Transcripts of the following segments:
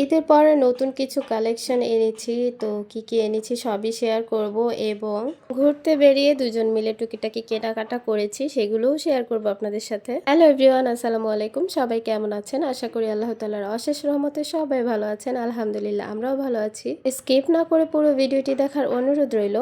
ঈদের পরে নতুন কিছু কালেকশন এনেছি। তো কি কি এনেছি সবই শেয়ার করব এবং ঘুরতে বেরিয়ে দুজন মিলে টুকিটাকি কেনাকাটা করেছি, সেগুলোও শেয়ার করব আপনাদের সাথে। হ্যালো এভরিওয়ান আসসালামু আলাইকুম। সবাই কেমন আছেন? আশা করি আল্লাহ তালার অশেষ রহমতে সবাই ভালো আছেন। আলহামদুলিল্লাহ, আমরাও ভালো আছি। স্কিপ না করে পুরো ভিডিওটি দেখার অনুরোধ রইল,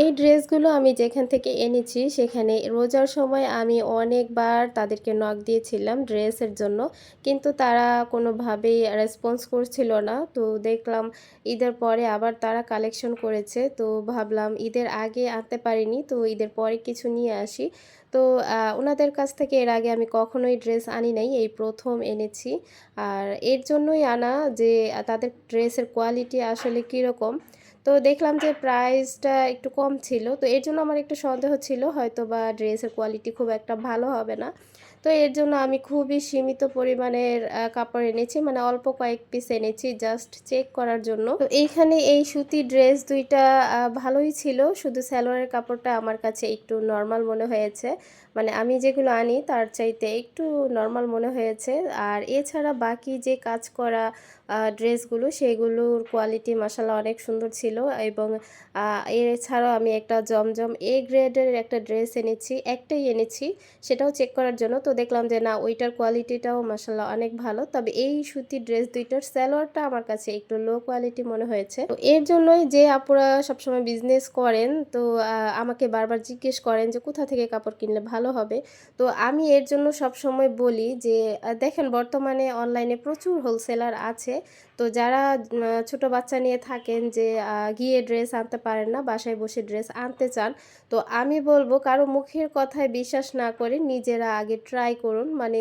এই ড্রেসগুলো আমি যেখান থেকে এনেছি, সেখানে রোজার সময় আমি অনেকবার তাদেরকে নক দিয়েছিলাম ড্রেসের জন্য, কিন্তু তারা কোনোভাবেই রেসপন্স করছিল না। তো দেখলাম ঈদের পরে আবার তারা কালেকশন করেছে। তো ভাবলাম ঈদের আগে আনতে পারিনি, তো ঈদের পরে কিছু নিয়ে আসি। তো ওনাদের কাছ থেকে এর আগে আমি কখনোই ড্রেস আনি নাই, এই প্রথম এনেছি। আর এর জন্যই আনা যে, তাদের ড্রেসের কোয়ালিটি আসলে কীরকম। তো দেখলাম যে প্রাইসটা একটু কম ছিল। তো এর জন্য আমার একটু সন্দেহ ছিল হয়তো বা ড্রেসের কোয়ালিটি খুব একটা ভালো হবে না। তো এর জন্য আমি খুবই সীমিত পরিমাণের কাপড় এনেছি মানে অল্প কয়েক পিস এনেছি জাস্ট চেক করার জন্য। তো এইখানে এই সুতি ড্রেস দুইটা ভালোই ছিল, শুধু স্যালোয়ারের কাপড়টা আমার কাছে একটু নর্মাল মনে হয়েছে। মানে আমি যেগুলো আনি তার চাইতে একটু নর্মাল মনে হয়েছে। আর এছাড়া বাকি যে কাজ করা ড্রেসগুলো সেগুলোর কোয়ালিটি মশালা অনেক সুন্দর ছিল। এবং এছাড়াও আমি একটা জমজম এ গ্রেডের একটা ড্রেস এনেছি, একটাই এনেছি, সেটাও চেক করার জন্য। তো দেখলাম যে না, ওইটার কোয়ালিটিটাও মশালা অনেক ভালো। তবে এই সুতি ড্রেস দুইটার স্যালোয়ারটা আমার কাছে একটু লো কোয়ালিটি মনে হয়েছে। তো এর জন্যই যে আপুরা সবসময় বিজনেস করেন, তো আমাকে বারবার জিজ্ঞেস করেন যে কোথা থেকে কাপড় কিনলে ভালো হবে। তো আমি এর জন্য সব সময় বলি যে দেখেন বর্তমানে অনলাইনে প্রচুর হোলসেলার আছে। তো যারা ছোট বাচ্চা নিয়ে থাকেন যে গিয়ে ড্রেস আনতে পারেন না, বাসায় বসে ড্রেস আনতে চান, তো আমি বলব কারও মুখের কথায় বিশ্বাস না করে নিজেরা আগে ট্রাই করুন। মানে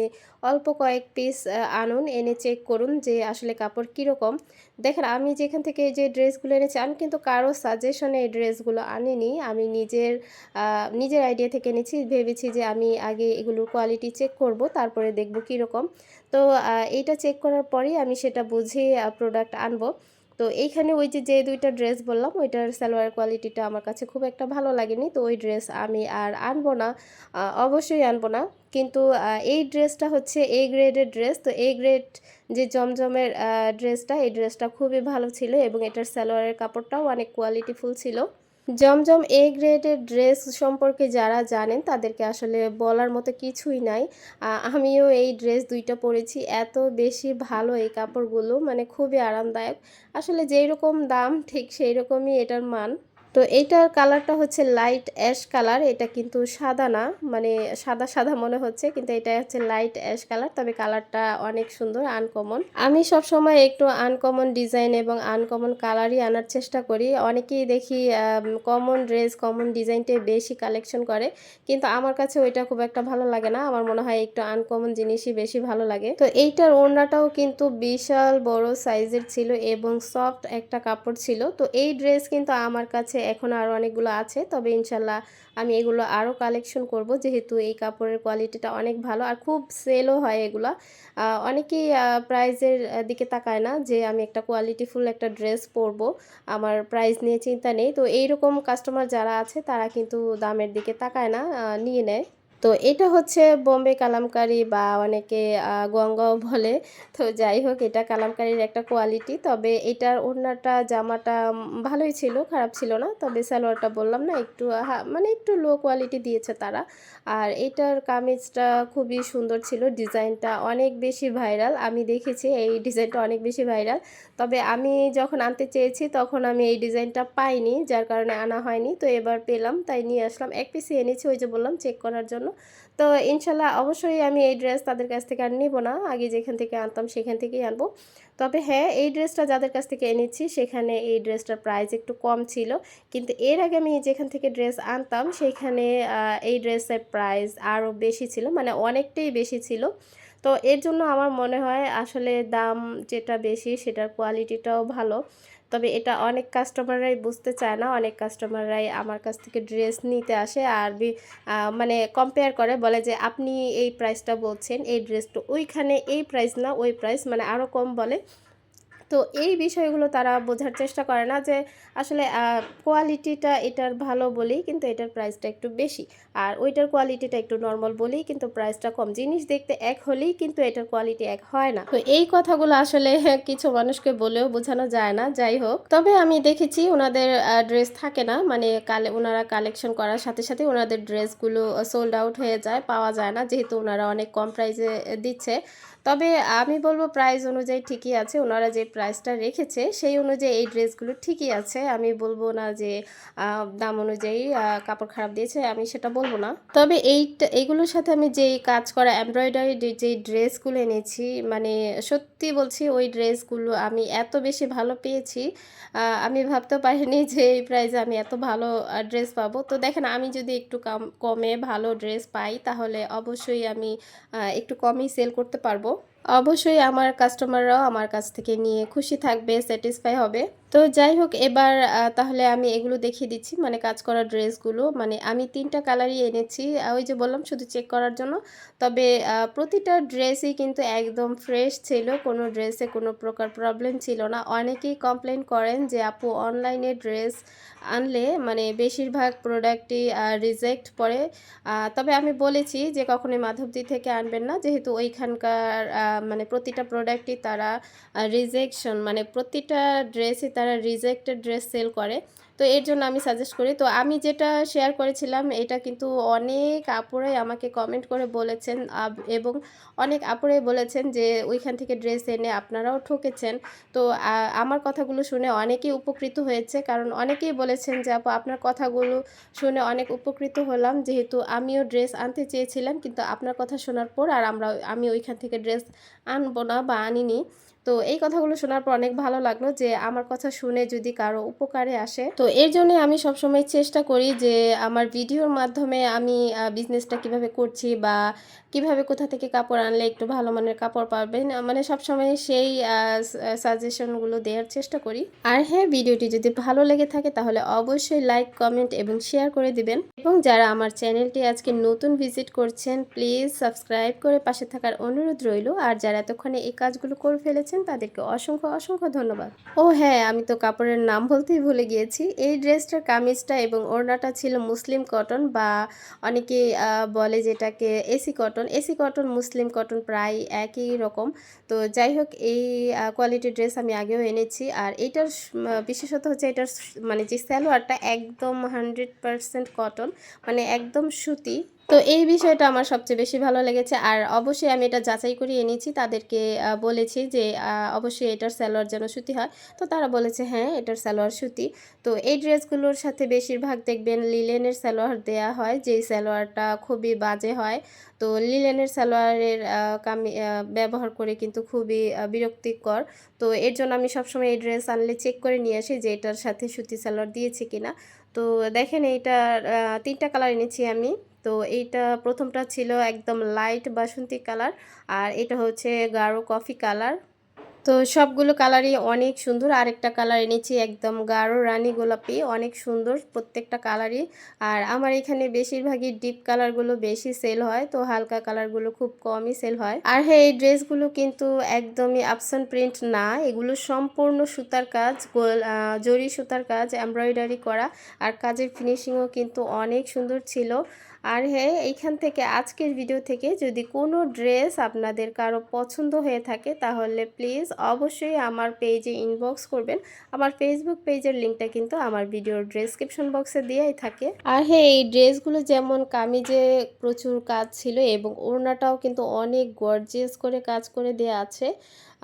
অল্প কয়েক পিস আনুন, এনে চেক করুন যে আসলে কাপড় কীরকম। দেখেন, আমি যেখান থেকে এই যে ড্রেসগুলো এনেছি, আমি কিন্তু কারও সাজেশনে এই ড্রেসগুলো আনিনি। আমি নিজের নিজের আইডিয়া থেকে এনেছি। ভেবেছি যে আমি আগে এগুলোর কোয়ালিটি চেক করব, তারপরে দেখব কীরকম। তো এইটা চেক করার পরেই আমি সেটা বুঝে প্রোডাক্ট আনব। তো এইখানে ওই যে যে দুইটা ড্রেস বললাম, ওইটার সালোয়ার কোয়ালিটিটা আমার কাছে খুব একটা ভালো লাগেনি। তো ওই ড্রেস আমি আর আনব না অবশ্যই আনব না। কিন্তু এই ড্রেসটা হচ্ছে এ গ্রেডের ড্রেস তো এ গ্রেড যে জমজমের ড্রেসটা এই ড্রেসটা খুবই ভালো ছিল এবং এটার সালোয়ারের কাপড়টাও অনেক কোয়ালিটিফুল ছিল। জমজম এ গ্রেডের ড্রেস সম্পর্কে যারা জানেন, তাদেরকে আসলে বলার মতো কিছুই নাই। আমিও এই ড্রেস দুইটা পরেছি। এত বেশি ভালো এই কাপড়গুলো মানে খুবই আরামদায়ক। আসলে যেই রকম দাম, ঠিক সেই রকমই এটার মান। তো এইটার কালারটা হচ্ছে লাইট অ্যাশ কালার এটা কিন্তু সাদা না মানে সাদা সাদা মনে হচ্ছে, কিন্তু এটা হচ্ছে লাইট অ্যাশ কালার তবে কালারটা অনেক সুন্দর আনকমন আমি সব সময় একটু আনকমন ডিজাইন এবং আনকমন কালারই আনার চেষ্টা করি। অনেকেই দেখি কমন ড্রেস কমন ডিজাইনটাই বেশি কালেকশন করে, কিন্তু আমার কাছে ওইটা খুব একটা ভালো লাগে না, আমার মনে হয় একটু আনকমন জিনিসই বেশি ভালো লাগে। তো এইটার ওড়নাটাও কিন্তু বিশাল বড় সাইজের ছিল এবং সফট একটা কাপড় ছিল, তো এই ড্রেস কিন্তু আমার কাছে এখনও আরও অনেকগুলো আছে। তবে ইনশাল্লাহ আমি এগুলো আরও কালেকশন করব। যেহেতু এই কাপড়ের কোয়ালিটিটা অনেক ভালো আর খুব সেলও হয় এগুলো। অনেকেই প্রাইজের দিকে তাকায় না যে আমি একটা কোয়ালিটিফুল একটা ড্রেস পরব। আমার প্রাইস নিয়ে চিন্তা নেই। তো এইরকম কাস্টমার যারা আছে তারা কিন্তু দামের দিকে তাকায় না নিয়ে নেয়। তো এটা হচ্ছে বোম্বে কালামকারি বা অনেকে গঙ্গাও বলে। তো যাই হোক, এটা কালামকারির একটা কোয়ালিটি। তবে এটার ওড়নাটা, জামাটা ভালোই ছিল, খারাপ ছিল না। তবে সালোয়ারটা বললাম না, একটু মানে একটু লো কোয়ালিটি দিয়েছে তারা। আর এটার কামিজটা খুবই সুন্দর ছিল, ডিজাইনটা অনেক বেশি ভাইরাল। আমি দেখেছি, এই ডিজাইনটা অনেক বেশি ভাইরাল। তবে আমি যখন আনতে চেয়েছি, তখন আমি এই ডিজাইনটা পাইনি, যার কারণে আনা হয়নি। তো এবার পেলাম, তাই নিয়ে আসলাম। এক পিসি এনেছি, ওই যে বললাম চেক করার জন্য। তো ইনশাল্লাহ অবশ্যই আমি এই ড্রেস তাদের কাছ থেকে আর নিব না। আগে যেখান থেকে আনতাম সেখান থেকেই আনব। তবে হ্যাঁ এই ড্রেসটা যাদের কাছ থেকে এনেছি সেখানে এই ড্রেসটার প্রাইস একটু কম ছিল। কিন্তু এর আগে আমি যেখান থেকে ড্রেস আনতাম সেখানে এই ড্রেসের প্রাইস আরও বেশি ছিল মানে অনেকটাই বেশি ছিল। তো এর জন্য আমার মনে হয় আসলে দাম যেটা বেশি সেটার কোয়ালিটিটাও ভালো। তবে এটা অনেক কাস্টমাররাই বুঝতে চায় না। অনেক কাস্টমাররাই আমার কাছ থেকে ড্রেস নিতে আসে আর মানে কম্পেয়ার করে, বলে যে, আপনি এই প্রাইসটা বলছেন, এই ড্রেসটা ওইখানে এই প্রাইস না, ওই প্রাইস মানে আরও কম বলে। তো এই বিষয়গুলো তারা বোঝার চেষ্টা করে না যে আসলে কোয়ালিটিটা এটার ভালো বলেই কিন্তু এটার প্রাইসটা একটু বেশি। আর ওইটার কোয়ালিটিটা একটু নর্মাল বলেই কিন্তু প্রাইসটা কম। জিনিস দেখতে এক হলেই কিন্তু এটার কোয়ালিটি এক হয় না। তো এই কথাগুলো আসলে কিছু মানুষকে বলেও বোঝানো যায় না। যাই হোক, তবে আমি দেখেছি ওনাদের ড্রেস থাকে না। মানে কালে, ওনারা কালেকশন করার সাথে সাথে ওনাদের ড্রেসগুলো সোল্ড আউট হয়ে যায়, পাওয়া যায় না। যেহেতু ওনারা অনেক কম প্রাইসে দিচ্ছে। তবে আমি বলব প্রাইস অনুযায়ী ঠিকই আছে। ওনারা যে প্রাইসটা রেখেছে, সেই অনুযায়ী এই ড্রেসগুলো ঠিকই আছে। আমি বলব না যে দাম অনুযায়ী কাপড় খারাপ দিয়েছে, আমি সেটা বলব না। তবে এইটা, এইগুলোর সাথে আমি যেই কাজ করা এমব্রয়ডারি যে ড্রেসগুলো এনেছি মানে সত্যি বলছি, ওই ড্রেসগুলো আমি এত বেশি ভালো পেয়েছি আমি ভাবতে পারিনি যে এই প্রাইসে আমি এত ভালো ড্রেস পাবো। তো দেখেন, আমি যদি একটু কম, কমে ভালো ড্রেস পাই, তাহলে অবশ্যই আমি একটু কমই সেল করতে পারব। অবশ্যই আমার কাস্টমাররাও আমার কাছ থেকে নিয়ে খুশি থাকবে স্যাটিসফাই হবে। তো যাই হোক এবার তাহলে আমি এগুলো দেখিয়ে দিচ্ছি। মানে কাজ করা ড্রেসগুলো। মানে আমি তিনটা কালারই এনেছি। ওই যে বললাম শুধু চেক করার জন্য। তবে প্রতিটা ড্রেসই কিন্তু একদম ফ্রেশ ছিল। কোনো ড্রেসে কোনো প্রকার প্রবলেম ছিল না। অনেকেই কমপ্লেন করেন যে আপু অনলাইনে ড্রেস আনলে মানে বেশিরভাগ প্রোডাক্টই রিজেক্ট আহ, তবে আমি বলেছি যে কখনোই মাধবদী থেকে আনবেন না। যেহেতু ওইখানকার মানে প্রতিটা প্রোডাক্টই তারা রিজেকশন মানে প্রতিটা ড্রেসই তারা রিজেক্টেড ড্রেস সেল করে। তো এর জন্য আমি সাজেস্ট করি। তো আমি যেটা শেয়ার করেছিলাম, এটা কিন্তু অনেক আপুরাই আমাকে কমেন্ট করে বলেছেন এবং অনেক আপুরাই বলেছেন যে ওইখান থেকে ড্রেস এনে আপনারাও ঠকেছেন। তো আমার কথাগুলো শুনে অনেকেই উপকৃত হয়েছে। কারণ অনেকেই বলেছেন যে, আপু, আপনার কথাগুলো শুনে অনেক উপকৃত হলাম। যেহেতু আমিও ড্রেস আনতে চেয়েছিলাম, কিন্তু আপনার কথা শোনার পর আর আমরা, আমি ওইখান থেকে ড্রেস আনব না বা আনিনি। তো এই কথাগুলো শোনার পর অনেক ভালো লাগল যে আমার কথা শুনে যদি কারও উপকারে আসে। তো এর জন্য আমি সবসময় চেষ্টা করি যে আমার ভিডিওর মাধ্যমে আমি বিজনেসটা কীভাবে করছি বা কীভাবে কোথা থেকে কাপড় আনলে একটু ভালো মানের কাপড় পাবেন মানে সবসময় সেই সাজেশনগুলো দেওয়ার চেষ্টা করি। আর হ্যাঁ ভিডিওটি যদি ভালো লেগে থাকে তাহলে অবশ্যই লাইক কমেন্ট এবং শেয়ার করে দিবেন। এবং যারা আমার চ্যানেলটি আজকে নতুন ভিজিট করছেন প্লিজ সাবস্ক্রাইব করে পাশে থাকার অনুরোধ রইল। আর যারা এতক্ষণে এই কাজগুলো করে ফেলেছেন তাদেরকে অসংখ্য অসংখ্য ধন্যবাদ। ও হ্যাঁ আমি তো কাপড়ের নাম বলতেই ভুলে গিয়েছি। এই ড্রেসটার কামিজটা এবং ওড়নাটা ছিল মুসলিম কটন বা অনেকে বলে যেটাকে AC cotton. AC cotton, muslin cotton প্রায় একই রকম। তো যাই হোক, এই কোয়ালিটির ড্রেস আমি আগেও এনেছি। আর এইটার বিশেষত হচ্ছে এটার মানে যে স্যালোয়ারটা একদম হান্ড্রেড পারসেন্ট কটন মানে একদম সুতি। তো এই বিষয়টা আমার সবচেয়ে বেশি ভালো লেগেছে। আর অবশ্যই আমি এটা যাচাই করে এনেছি। তাদেরকে বলেছি যে অবশ্যই এটার সালোয়ার যেন সুতি হয়। তো তারা বলেছে হ্যাঁ এটার সালোয়ার সুতি। তো এই ড্রেসগুলোর সাথে বেশিরভাগ দেখবেন লিলেনের সালোয়ার দেয়া হয় যেই সালোয়ারটা খুবই বাজে হয়। তো লিলেনের সালোয়ারের আহ, কামি ব্যবহার করে কিন্তু খুবই বিরক্তিকর। তো এর জন্য আমি সবসময় এই ড্রেস আনলে চেক করে নিয়ে আসি যে এটার সাথে সুতি সালোয়ার দিয়েছে কিনা। তো দেখেন এইটার তিনটা কালার এনেছি আমি। তো এইটা প্রথমটা ছিল একদম লাইট বাসন্তী কালার আর এটা হচ্ছে গাঢ় কফি কালার তো সবগুলো কালারই অনেক সুন্দর। আরেকটা কালার এনেছি একদম গাঢ় রানী গোলাপি, অনেক সুন্দর প্রত্যেকটা কালারই আর আমার এখানে বেশিরভাগই ডিপ কালারগুলো বেশি সেল হয়, তো হালকা কালারগুলো খুব কমই সেল হয়। আর হ্যাঁ এই ড্রেসগুলো কিন্তু একদমই আপসান প্রিন্ট না। এগুলো সম্পূর্ণ সুতার কাজ, গোল জরি সুতার কাজ এমব্রয়ডারি করা। আর কাজের ফিনিশিংও কিন্তু অনেক সুন্দর ছিল। আর হ্যাঁ এইখান থেকে আজকের ভিডিও থেকে যদি কোনো ড্রেস আপনাদের কারও পছন্দ হয়ে থাকে, তাহলে প্লিজ অবশ্যই আমার পেজে ইনবক্স করবেন। আমার ফেসবুক পেজের লিঙ্কটা কিন্তু আমার ভিডিওর ডেসক্রিপশন বক্সে দেওয়াই থাকে। আর হ্যাঁ এই ড্রেসগুলো যেমন কামিজে প্রচুর কাজ ছিল এবং ওড়নাটাও কিন্তু অনেক গর্জিয়াস করে কাজ করে দেয়া আছে।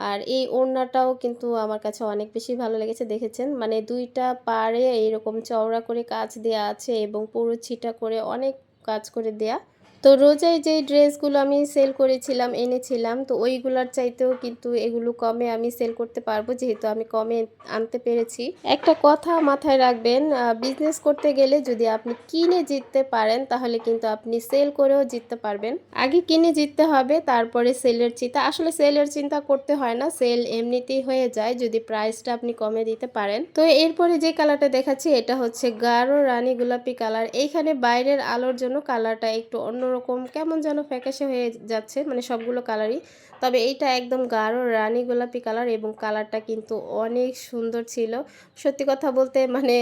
আর এই ওড়নাটাও কিন্তু আমার কাছে অনেক বেশি ভালো লেগেছে, দেখেছেন? মানে দুইটা পাড়ে এইরকম চওড়া করে কাজ দেয়া আছে এবং পুরো ছিটা করে অনেক কাজ করে দেয়া। তো রোজায় যেই ড্রেসগুলো আমি সেল করেছিলাম, এনেছিলাম, তো ওইগুলোর চাইতেও কিন্তু এগুলো কমে আমি সেল করতে পারব যেহেতু আমি কমে আনতে পেরেছি। একটা কথা মাথায় রাখবেন বিজনেস করতে গেলে যদি আপনি কিনে জিততে পারেন তাহলে কিন্তু আপনি সেল করেও জিততে পারবেন। আগে কিনে জিততে হবে, তারপরে সেলের চিন্তা। আসলে সেলের চিন্তা করতে হয় না, সেল এমনিতেই হয়ে যায় যদি প্রাইসটা আপনি কমে দিতে পারেন। তো এরপরে যে কালারটা দেখাচ্ছি, এটা হচ্ছে গাঢ় রানী গোলাপি কালার এইখানে বাইরের আলোর জন্য কালারটা একটু অন্য অন্যরকম কেমন যেন ফ্যাকাশে হয়ে যাচ্ছে মানে সবগুলো কালারই তবে এইটা একদম গাঢ়, রানী গোলাপি কালার এবং কালারটা কিন্তু অনেক সুন্দর ছিল। সত্যি কথা বলতে মানে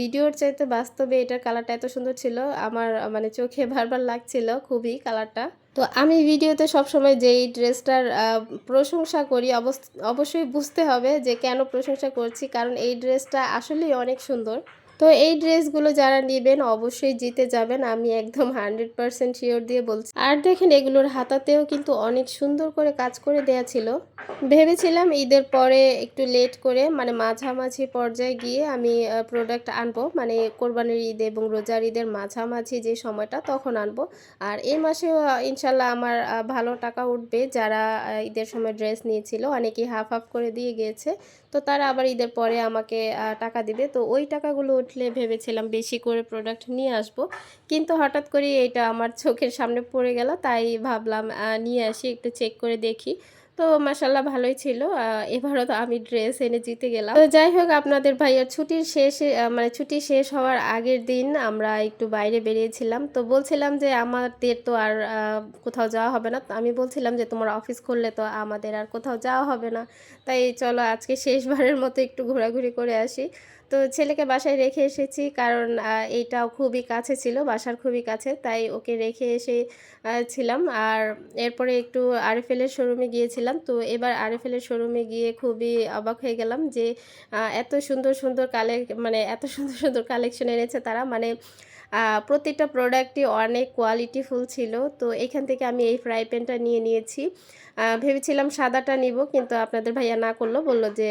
ভিডিওর চাইতে বাস্তবে এটার কালারটা এত সুন্দর ছিল, আমার মানে চোখে বারবার লাগছিল খুবই কালারটা তো আমি ভিডিওতে সবসময় যেই ড্রেসটার প্রশংসা করি অবশ্যই বুঝতে হবে যে কেন প্রশংসা করছি, কারণ এই ড্রেসটা আসলেই অনেক সুন্দর। তো এই ড্রেসগুলো যারা নেবেন অবশ্যই জিতে যাবেন, আমি একদম হান্ড্রেড পারসেন্ট শিওর দিয়ে বলছি। আর দেখেন এগুলোর হাতাতেও কিন্তু অনেক সুন্দর করে কাজ করে দেয়া ছিল। ভেবেছিলাম ঈদের পরে একটু লেট করে মানে মাঝামাঝি পর্যায়ে গিয়ে আমি প্রোডাক্ট আনব মানে কোরবানির ঈদ এবং রোজার ঈদের মাঝামাঝি যে সময়টা তখন আনব। আর এই মাসেও ইনশাল্লাহ আমার ভালো টাকা উঠবে। যারা ঈদের সময় ড্রেস নিয়েছিল, অনেকেই হাফ হাফ করে দিয়ে গিয়েছে। তো তারা আবার ঈদের পরে আমাকে টাকা দিবে। তো ওই টাকাগুলো উঠলে ভেবেছিলাম বেশি করে প্রোডাক্ট নিয়ে আসব। কিন্তু হঠাৎ করে এটা আমার চোখের সামনে পড়ে গেল। তাই ভাবলাম নিয়ে আসি, একটু চেক করে দেখি। তো মাসাল্লাহ ভালোই ছিল। এবারও তো আমি ড্রেস এনে জিতে গেলাম। তো যাই হোক, আপনাদের ভাইয়ার ছুটির শেষে মানে ছুটি শেষ হওয়ার আগের দিন আমরা একটু বাইরে বেরিয়েছিলাম। তো বলছিলাম যে আমাদের তো আর কোথাও যাওয়া হবে না। আমি বলছিলাম যে তোমার অফিস খুললে তো আমাদের আর কোথাও যাওয়া হবে না। তাই চলো আজকে শেষবারের মতো একটু ঘোরাঘুরি করে আসি। তো ছেলেকে বাসায় রেখে এসেছি কারণ এইটাও খুবই কাছে ছিল, বাসার খুবই কাছে, তাই ওকে রেখে এসে ছিলাম। আর এরপরে একটু আরএফএলের শোরুমে গিয়েছিলাম, তো এবার আরএফএলের শোরুমে গিয়ে খুবই অবাক হয়ে গেলাম যে এত সুন্দর সুন্দর কালে মানে এত সুন্দর সুন্দর কালেকশন এনেছে তারা। মানে প্রতিটা প্রোডাক্টই অনেক কোয়ালিটিফুল ছিল। তো এখান থেকে আমি এই ফ্রাই প্যানটা নিয়ে নিয়েছি। ভেবেছিলাম সাদাটা নিব, কিন্তু আপনাদের ভাইয়া না করল। বলল যে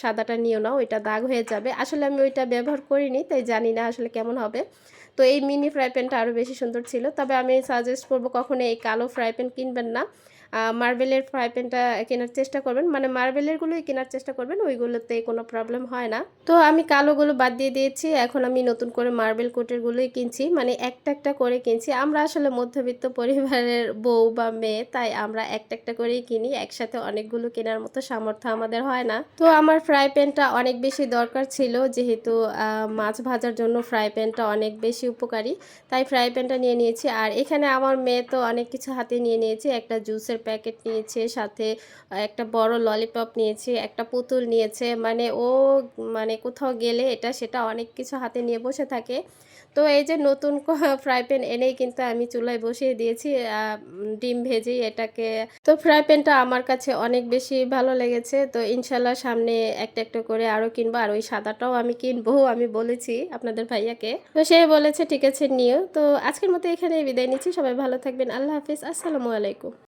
সাদাটা নিও না, ওইটা দাগ হয়ে যাবে। আসলে আমি ওইটা ব্যবহার করিনি, তাই জানি না আসলে কেমন হবে। তো এই মিনি ফ্রাই প্যানটা আরও বেশি সুন্দর ছিল। তবে আমি সাজেস্ট করব কখনো এই কালো ফ্রাই প্যান কিনবেন না। মার্বেলের ফ্রাই প্যানটা কেনার চেষ্টা করবেন। মানে মার্বেলেরগুলোই কেনার চেষ্টা করবেন, ওইগুলোতে কোনো প্রবলেম হয় না। তো আমি কালোগুলো বাদ দিয়ে দিয়েছি, এখন আমি নতুন করে মার্বেল কোটেরগুলোই কিনছি। মানে একটা একটা করে কিনছি। আমরা আসলে মধ্যবিত্ত পরিবারের বউ বা মেয়ে, তাই আমরা একটা একটা করেই কিনি। একসাথে অনেকগুলো কেনার মতো সামর্থ্য আমাদের হয় না। তো আমার ফ্রাই প্যানটা অনেক বেশি দরকার ছিল, যেহেতু মাছ ভাজার জন্য ফ্রাই প্যানটা অনেক বেশি উপকারী। তাই ফ্রাই প্যানটা নিয়ে নিয়েছি। আর এখানে আমার মেয়ে তো অনেক কিছু হাতে নিয়ে নিয়েছে। একটা জুসের প্যাকেট নিয়েছে, সাথে একটা বড় ললিপপ নিয়েছে, একটা পুতুল নিয়েছে মানে ও মানে কোথাও গেলে এটা সেটা অনেক কিছু হাতে নিয়ে বসে থাকে। তো এই যে নতুন ফ্রাই প্যান এনেই কিন্তু আমি চুলায় বসিয়ে দিয়েছি ডিম ভেজে এটাকে। তো ফ্রাই প্যানটা আমার কাছে অনেক বেশি ভালো লেগেছে, তো ইনশাল্লাহ সামনে একটা একটা করে আরও কিনবো, আর ওই সাদাটাও আমি কিনবো, আমি বলেছি আপনাদের ভাইয়াকে। তো সে বলেছে, ঠিক আছে, নিও। তো আজকের মতো এখানে বিদায় নিচ্ছি, সবাই ভালো থাকবেন, আল্লাহ হাফিজ, আসসালামু আলাইকুম।